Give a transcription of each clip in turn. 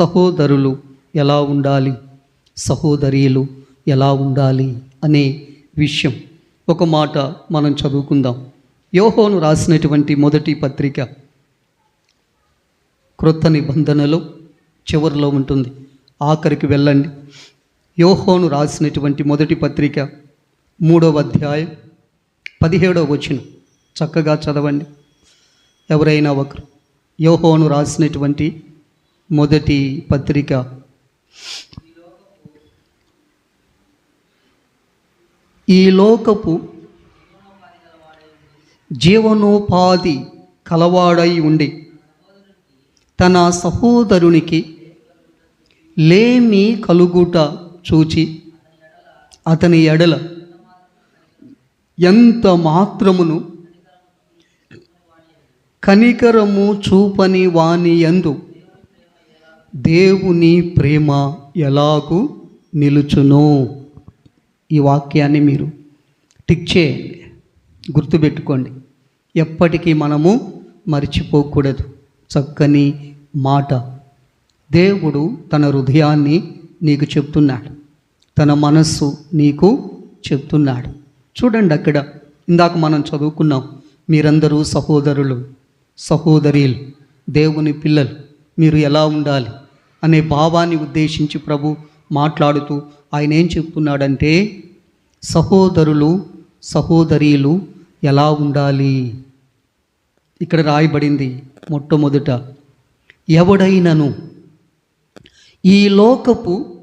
సహోదరులు ఎలా ఉండాలి? సహోదరీలు ఎలా ఉండాలి? అనే విషయం ఒక మాట మనం చదువుకుందాం. యోహోను రాసినటువంటి మొదటి పత్రిక క్రొత్త నిబంధనలో చివరిలో ఉంటుంది. ఆఖరికి వెళ్ళండి. యోహోను రాసినటువంటి మొదటి పత్రిక మూడవ అధ్యాయం పదిహేడవ వచనం. చక్కగా చదవండి. ఎవరైనా ఒకరు యోహోను రాసినటువంటి మొదటి పత్రిక. ఈ లోకపు జీవనోపాధి కలవాడై ఉండి తన సహోదరునికి లేమి కలుగుట చూచి అతని ఎడల ఎంత మాత్రమును కనికరము చూపని వాని ఎందు దేవుని ప్రేమ ఎలాగూ నిలుచును? ఈ వాక్యాన్ని మీరు టిక్ చేయండి. గుర్తుపెట్టుకోండి. ఎప్పటికీ మనము మర్చిపోకూడదు. చక్కని మాట. దేవుడు తన హృదయాన్ని నీకు చెప్తున్నాడు. తన మనస్సు నీకు చెప్తున్నాడు. చూడండి అక్కడ ఇందాక మనం చదువుకున్నాం. మీరందరూ సహోదరులు సహోదరీలు దేవుని పిల్లలు. మీరు ఎలా ఉండాలి అనే భావాన్ని ఉద్దేశించి ప్రభు మాట్లాడుతూ ఆయన ఏం చెప్తున్నాడంటే సహోదరులు సహోదరీలు ఎలా ఉండాలి? ఇక్కడ రాయబడింది మొట్టమొదట ఎవడైనను ఈ లోకపు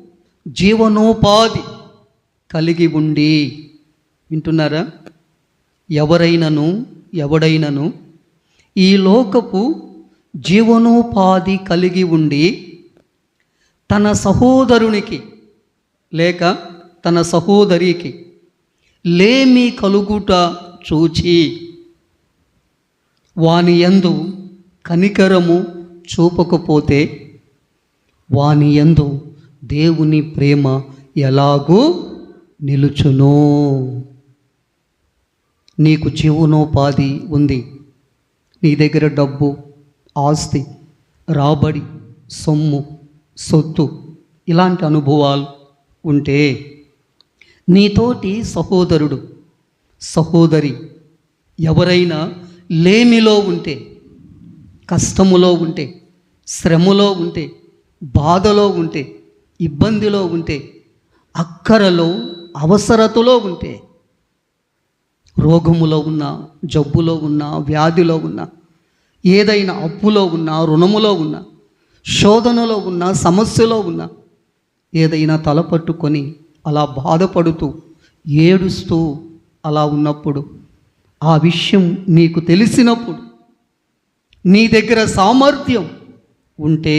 జీవనోపాధి కలిగి ఉండి వింటున్నారా? ఎవరైనను ఎవడైనను ఈ లోకపు జీవనోపాధి కలిగి ఉండి తన సహోదరునికి లేక తన సహోదరికి లేమి కలుగుట చూచి వాని యందు కనికరము చూపకపోతే వాని యందు దేవుని ప్రేమ ఎలాగూ నిలుచును. నీకు జీవనోపాధి ఉంది. నీ దగ్గర డబ్బు ఆస్తి రాబడి సొమ్ము సొత్తు ఇలాంటి అనుభవాలు ఉంటే నీతోటి సహోదరుడు సహోదరి ఎవరైనా లేమిలో ఉంటే కష్టములో ఉంటే శ్రమలో ఉంటే బాధలో ఉంటే ఇబ్బందిలో ఉంటే అక్కరలో అవసరతలో ఉంటే రోగములో ఉన్న జబ్బులో ఉన్న వ్యాధిలో ఉన్న ఏదైనా అప్పులో ఉన్న రుణములో ఉన్న శోధనలో ఉన్న సమస్యలో ఉన్న ఏదైనా తలపట్టుకొని అలా బాధపడుతూ ఏడుస్తూ అలా ఉన్నప్పుడు ఆ విషయం నీకు తెలిసినప్పుడు నీ దగ్గర సామర్థ్యం ఉంటే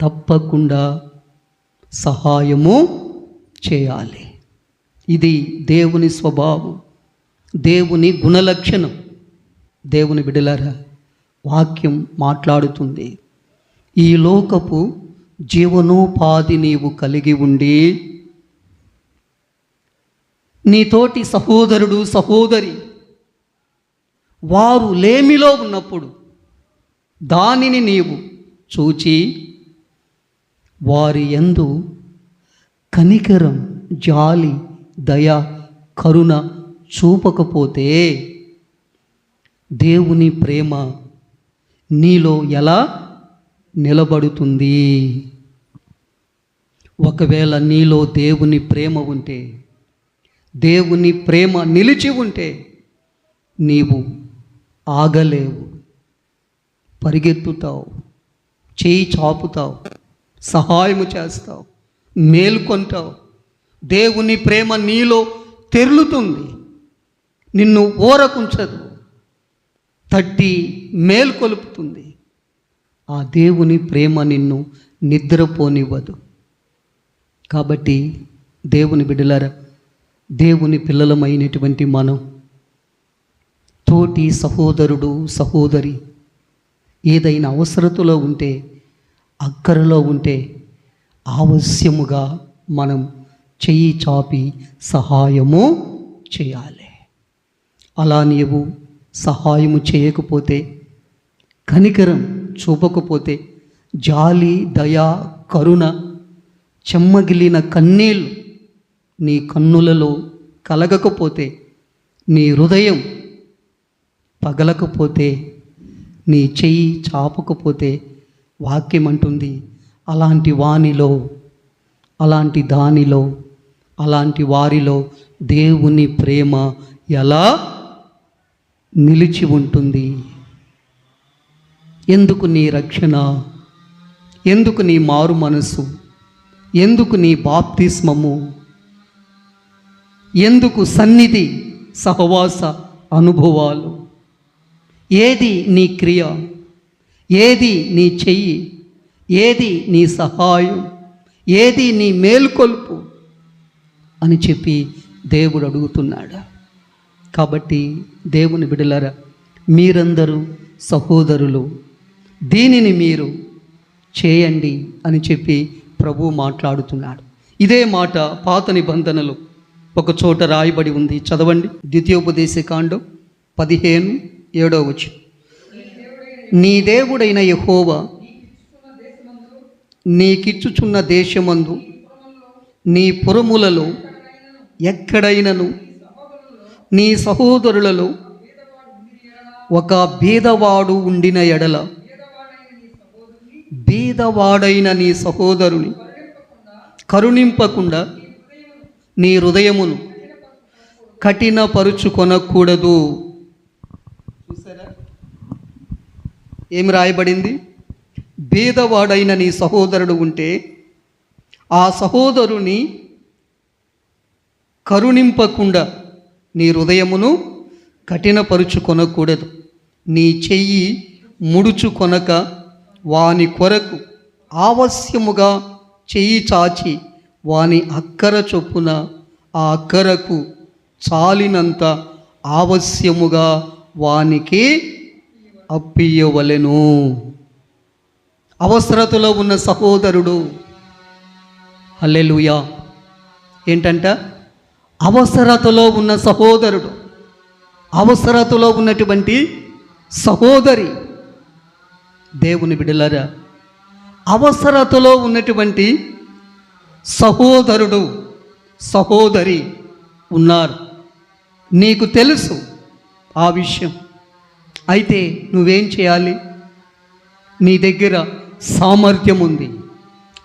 తప్పకుండా సహాయము చేయాలి. ఇది దేవుని స్వభావం దేవుని గుణలక్షణం. దేవుని బిడలరా వాక్యం మాట్లాడుతుంది. ఈ లోకపు జీవనోపాధి నీవు కలిగి ఉండి నీతోటి సహోదరుడు సహోదరి వారు లేమిలో ఉన్నప్పుడు దానిని నీవు చూచి వారి యందు కనికరం జాలి దయ కరుణ చూపకపోతే దేవుని ప్రేమ నీలో ఎలా నిలబడుతుంది? ఒకవేళ నీలో దేవుని ప్రేమ ఉంటే దేవుని ప్రేమ నిలిచి ఉంటే నీవు ఆగలేవు పరిగెత్తుతావు చేయి చాపుతావు సహాయము చేస్తావు మేల్కొంటావు. దేవుని ప్రేమ నీలో తెరులుతుంది. నిన్ను ఊరకుంచదు తట్టి మేల్కొలుపుతుంది. ఆ దేవుని ప్రేమ నిన్ను నిద్రపోనివ్వదు. కాబట్టి దేవుని బిడ్డలారా దేవుని పిల్లలమైనటువంటి మనం తోటి సహోదరుడు సహోదరి ఏదైనా అవసరతలో ఉంటే అక్కరలో ఉంటే ఆవశ్యముగా మనం చెయ్యి చాపి సహాయము చేయాలి. అలా నీవు సహాయము చేయకపోతే కనికరం చూపకపోతే జాలి దయ కరుణ చెమ్మగిలిన కన్నీళ్ళు నీ కన్నులలో కలగకపోతే నీ హృదయం పగలకపోతే నీ చెయ్యి చాపకపోతే వాక్యం అంటుంది అలాంటి వానిలో అలాంటి దానిలో అలాంటి వారిలో దేవుని ప్రేమ ఎలా నిలిచి ఉంటుంది. ఎందుకు నీ రక్షణ? ఎందుకు నీ మారు మనసు? ఎందుకు నీ బాప్తిస్మము? ఎందుకు సన్నిధి సహవాస అనుభవాలు? ఏది నీ క్రియ? ఏది నీ చెయ్యి? ఏది నీ సహాయం? ఏది నీ మేల్కొల్పు? అని చెప్పి దేవుడు అడుగుతున్నాడు. కాబట్టి దేవుని బిడలరా మీరందరూ సహోదరులు దీనిని మీరు చేయండి అని చెప్పి ప్రభు మాట్లాడుతున్నాడు. ఇదే మాట పాత నిబంధనలు ఒక చోట రాయబడి ఉంది. చదవండి. ద్వితీయోపదేశ కాండం పదిహేను ఏడో వచ్చి నీ దేవుడైన యహోవ నీకిచ్చుచున్న దేశమందు నీ పురములలో ఎక్కడైనను నీ సహోదరులలో ఒక బీదవాడు ఉండిన ఎడల బీదవాడైన నీ సహోదరుని కరుణింపకుండా నీ హృదయమును కఠినపరుచుకొనకూడదు. చూసారా? ఏమి రాయబడింది? బీదవాడైన నీ సహోదరుడు ఉంటే ఆ సహోదరుని కరుణింపకుండా నీ హృదయమును కఠినపరుచు కొనకూడదు నీ చెయ్యి ముడుచు కొనక వాని కొరకు ఆవశ్యముగా చెయ్యి చాచి వాని అక్కర చొప్పున ఆ అక్కరకు చాలినంత ఆవశ్యముగా వానికి అప్పియవలెను అవసరతలో ఉన్న సహోదరుడు అల్లెలుయా ఏంటంట? అవసరతలో ఉన్న సహోదరుడు అవసరతలో ఉన్నటువంటి సహోదరి దేవుని బిడలరా అవసరతలో ఉన్నటువంటి సహోదరుడు సహోదరి ఉన్నారు. నీకు తెలుసు ఆ విషయం. అయితే నువ్వేం చేయాలి? నీ దగ్గర సామర్థ్యం ఉంది.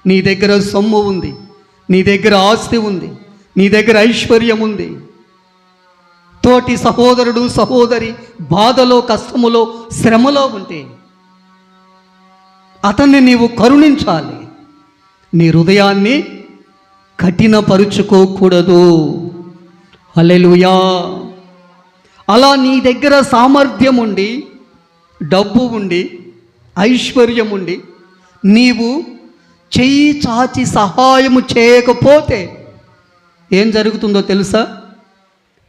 నీ దగ్గర సొమ్ము ఉంది. నీ దగ్గర ఆస్తి ఉంది. నీ దగ్గర ఐశ్వర్యం ఉంది. తోటి సహోదరుడు సహోదరి బాధలో కష్టములో శ్రమలో ఉంటే అతన్ని నీవు కరుణించాలి. నీ హృదయాన్ని కఠినపరుచుకోకూడదు. అలెలుయా అలా నీ దగ్గర సామర్థ్యం ఉండి డబ్బు ఉండి ఐశ్వర్యం ఉండి నీవు చెయ్యి చాచి సహాయము చేయకపోతే ఏం జరుగుతుందో తెలుసా?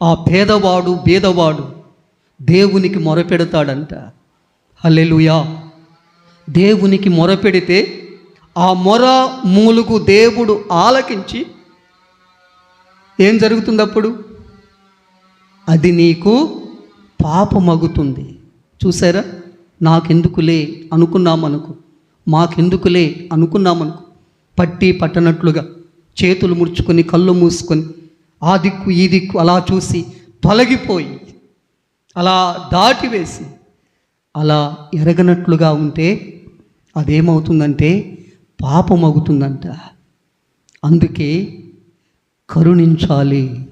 ఆ పేదవాడు బీదవాడు దేవునికి మొరపెడతాడంట. హల్లెలుయా. దేవునికి మొరపెడితే ఆ మొర మూలుగు దేవుడు ఆలకించి ఏం జరుగుతుంది అప్పుడు అది నీకు పాపమగుతుంది. చూసారా? నాకెందుకులే అనుకున్నామనుకో. మాకెందుకులే అనుకున్నామనుకో. పట్టి పట్టనట్లుగా. చేతులు ముడుచుకొని కళ్ళు మూసుకొని ఆ దిక్కు ఈ దిక్కు అలా చూసి తొలగిపోయి అలా దాటివేసి అలా ఎరగనట్లుగా ఉంటే అదేమవుతుందంటే పాపమవుతుందంట అందుకే కరుణించాలి.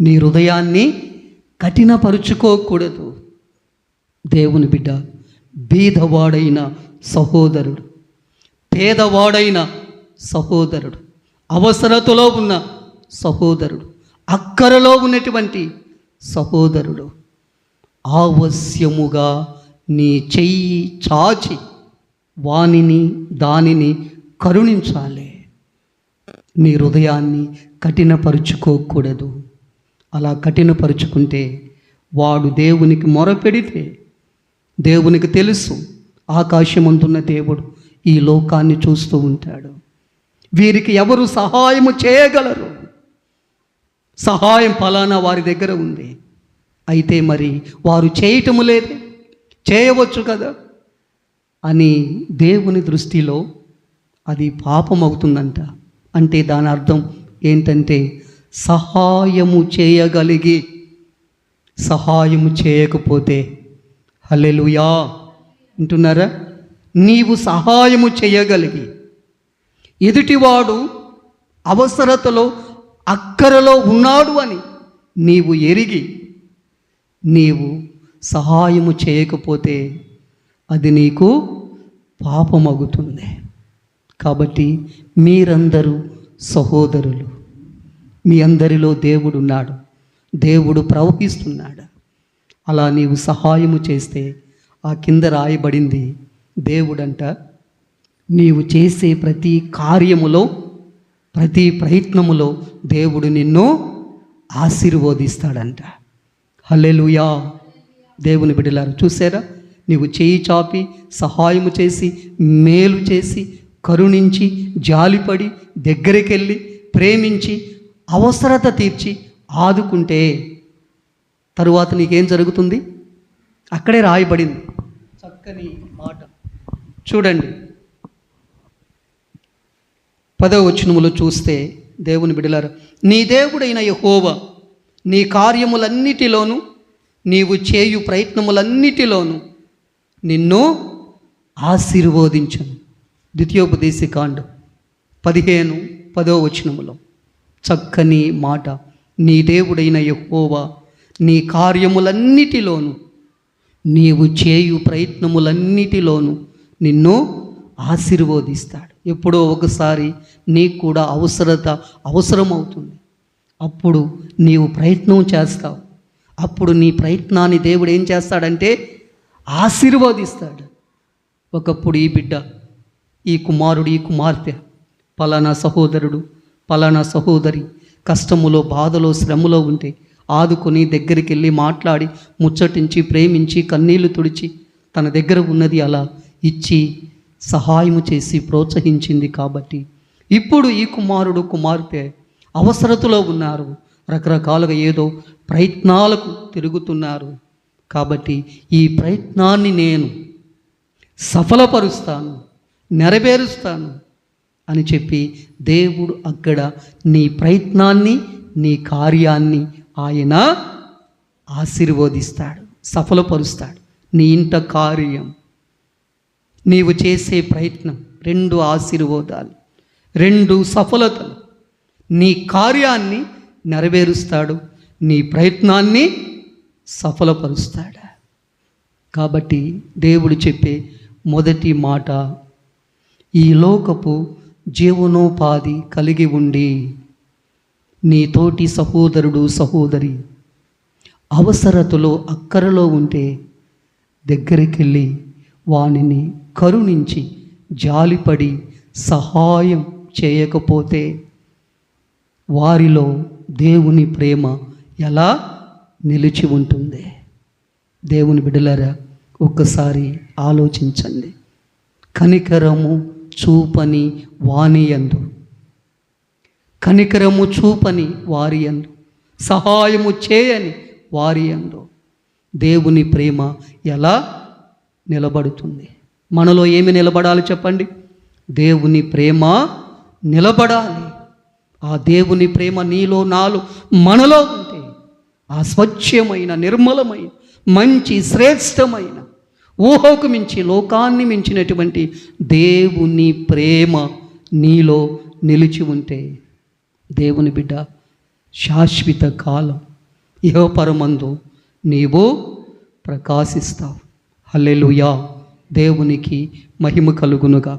నీ హృదయాన్ని కఠినపరుచుకోకూడదు. దేవుని బిడ్డ బీదవాడైన సహోదరుడు పేదవాడైన సహోదరుడు అవసరతలో ఉన్న సహోదరుడు అక్కరలో ఉన్నటువంటి సహోదరుడు ఆవశ్యముగా నీ చెయ్యి చాచి వానిని దానిని కరుణించాలి. నీ హృదయాన్ని కఠినపరుచుకోకూడదు. అలా కఠినపరుచుకుంటే వాడు దేవునికి మొరపెడితే దేవునికి తెలుసు ఆకాశమంతున్న దేవుడు ఈ లోకాన్ని చూస్తూ ఉంటాడు. వీరికి ఎవరు సహాయము చేయగలరు? సహాయం ఫలానా వారి దగ్గర ఉంది. అయితే మరి వారు చేయటము లేదే? చేయవచ్చు కదా? అని దేవుని దృష్టిలో అది పాపం అవుతుందంట అంటే దాని అర్థం ఏంటంటే సహాయము చేయగలిగి సహాయము చేయకపోతే. హలెలుయా వింటున్నారా? నీవు సహాయము చేయగలిగి ఎదుటివాడు అవసరతలో అక్కరలో ఉన్నాడు అని నీవు ఎరిగి నీవు సహాయము చేయకపోతే అది నీకు పాపమగుతుంది. కాబట్టి మీరందరూ సహోదరులు మీ అందరిలో దేవుడు ఉన్నాడు దేవుడు ప్రవహిస్తున్నాడు. అలా నీవు సహాయము చేస్తే ఆ కింద రాయబడింది దేవుడంట నీవు చేసే ప్రతి కార్యములో ప్రతి ప్రయత్నములో దేవుడు నిన్ను ఆశీర్వదిస్తాడంట. హల్లెలూయా. దేవుని బిడ్డలారు చూసారా నీవు చేయి చాపి సహాయము చేసి మేలు చేసి కరుణించి జాలిపడి దగ్గరికి వెళ్ళి ప్రేమించి అవసరత తీర్చి ఆదుకుంటే తరువాత నీకేం జరుగుతుంది? అక్కడే రాయబడింది. చక్కని మాట. చూడండి. పదవ వచనములో చూస్తే దేవుని బిడలారు నీ దేవుడైన యహోవ నీ కార్యములన్నిటిలోనూ నీవు చేయు ప్రయత్నములన్నిటిలోనూ నిన్ను ఆశీర్వదించను. ద్వితీయోపదేశి కాండు పదిహేను పదో వచనములో. చక్కని మాట. నీ దేవుడైన యెహోవా నీ కార్యములన్నిటిలోనూ నీవు చేయు ప్రయత్నములన్నిటిలోనూ నిన్ను ఆశీర్వదిస్తాడు. ఎప్పుడో ఒకసారి నీకు కూడా అవసరత అవసరమవుతుంది. అప్పుడు నీవు ప్రయత్నం చేస్తావు. అప్పుడు నీ ప్రయత్నాన్ని దేవుడు ఏం చేస్తాడంటే ఆశీర్వదిస్తాడు. ఒకప్పుడు ఈ బిడ్డ ఈ కుమారుడు ఈ కుమార్తె పలానా సహోదరుడు పలానా సహోదరి కష్టములో బాధలో శ్రమలో ఉంటే ఆదుకొని దగ్గరికి వెళ్ళి మాట్లాడి ముచ్చటించి ప్రేమించి కన్నీళ్ళు తుడిచి తన దగ్గర ఉన్నది అలా ఇచ్చి సహాయం చేసి ప్రోత్సహించింది కాబట్టి ఇప్పుడు ఈ కుమారుడు కుమార్తె అవసరతలో ఉన్నారు. రకరకాలుగా ఏదో ప్రయత్నాలకు తిరుగుతున్నారు. కాబట్టి ఈ ప్రయత్నాన్ని నేను సఫలపరుస్తాను నెరవేరుస్తాను అని చెప్పి దేవుడు అక్కడ నీ ప్రయత్నాన్ని నీ కార్యాన్ని ఆయన ఆశీర్వదిస్తాడు సఫలపరుస్తాడు. నీ ఇంట కార్యం నీవు చేసే ప్రయత్నం రెండు ఆశీర్వాదాలు రెండు సఫలతలు. నీ కార్యాన్ని నెరవేరుస్తాడు నీ ప్రయత్నాన్ని సఫలపరుస్తాడు. కాబట్టి దేవుడు చెప్పే మొదటి మాట ఈ లోకపు జీవనోపాధి కలిగి ఉండి నీ తోటి సహోదరుడు సహోదరి అవసరతలో అక్కరలో ఉంటే దగ్గరికి వెళ్ళి వానిని కరుణించి జాలిపడి సహాయం చేయకపోతే వారిలో దేవుని ప్రేమ ఎలా నిలిచి ఉంటుంది? దేవుని బిడలరా ఒక్కసారి ఆలోచించండి. కనికరము చూపని వాణియందు కనికరము చూపని వారి యందు సహాయము చేయని వారి అందు దేవుని ప్రేమ ఎలా నిలబడుతుంది. మనలో ఏమి నిలబడాలి చెప్పండి? దేవుని ప్రేమ నిలబడాలి. ఆ దేవుని ప్రేమ నీలో నాలో మనలో ఉంటే ఆ స్వచ్ఛమైన నిర్మలమైన మంచి శ్రేష్టమైన ఊహకు మించి లోకాన్ని మించినటువంటి దేవుని ప్రేమ నీలో నిలిచి ఉంటే దేవుని బిడ్డ శాశ్వత కాలం. ఇహపరమందు నీవు ప్రకాశిస్తావు. హల్లెలుయా. దేవునికి మహిమ కలుగునుగాక.